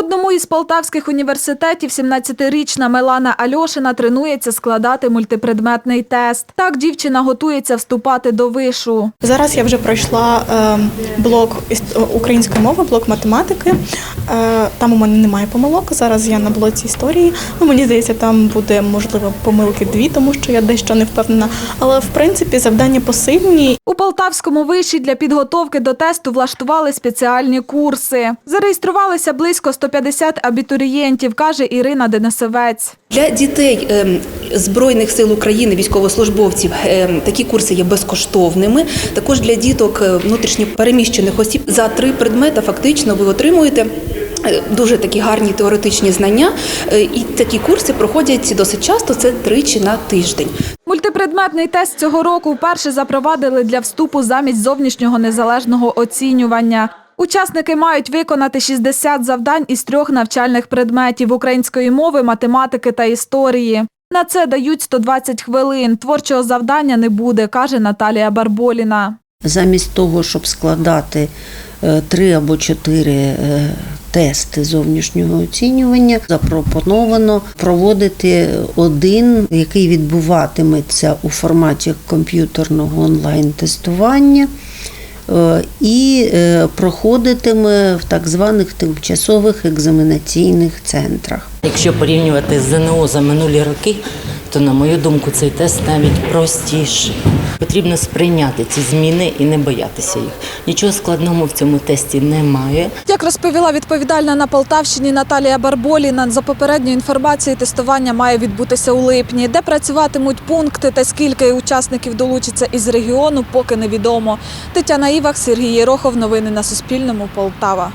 одному із полтавських університетів 17-річна Мелана Альошина тренується складати мультипредметний тест. Так дівчина готується вступати до вишу. Зараз я вже пройшла е, блок іс- української мови, блок математики. Е, там у мене немає помилок. Зараз я на блоці історії. Ну, мені здається, там буде можливо помилки дві, тому що я дещо не впевнена. Але в принципі завдання посильні. У Полтавському виші для підготовки до тесту влаштували спеціальні курси. Зареєструвалися близько 150 абітурієнтів, каже Ірина Денисевець. Для дітей ем, Збройних сил України, військовослужбовців, ем, такі курси є безкоштовними. Також для діток е, внутрішньо переміщених осіб за три предмети фактично ви отримуєте. е, Дуже такі гарні теоретичні знання, Е, і такі курси проходять досить часто. Це тричі на тиждень. Мультипредметний тест цього року вперше запровадили для вступу замість зовнішнього незалежного оцінювання. Учасники мають виконати 60 завдань із трьох навчальних предметів української мови, математики та історії. На це дають 120 хвилин. Творчого завдання не буде, каже Наталія Барболіна. Замість того, щоб складати е, три або чотири е, тести зовнішнього оцінювання, запропоновано проводити один, який відбуватиметься у форматі комп'ютерного онлайн-тестування. Е, І е, проходитиме в так званих тимчасових екзаменаційних центрах. Якщо порівнювати з ЗНО за минулі роки, то на мою думку цей тест навіть простіший. Потрібно сприйняти ці зміни і не боятися їх. Нічого складного в цьому тесті немає. Як розповіла відповідальна на Полтавщині Наталія Барболіна, за попередньою інформацією тестування має відбутися у липні. Де працюватимуть пункти та скільки учасників долучиться із регіону, поки невідомо. Тетяна Івах, Сергій Єрохов. Новини на Суспільному. Полтава.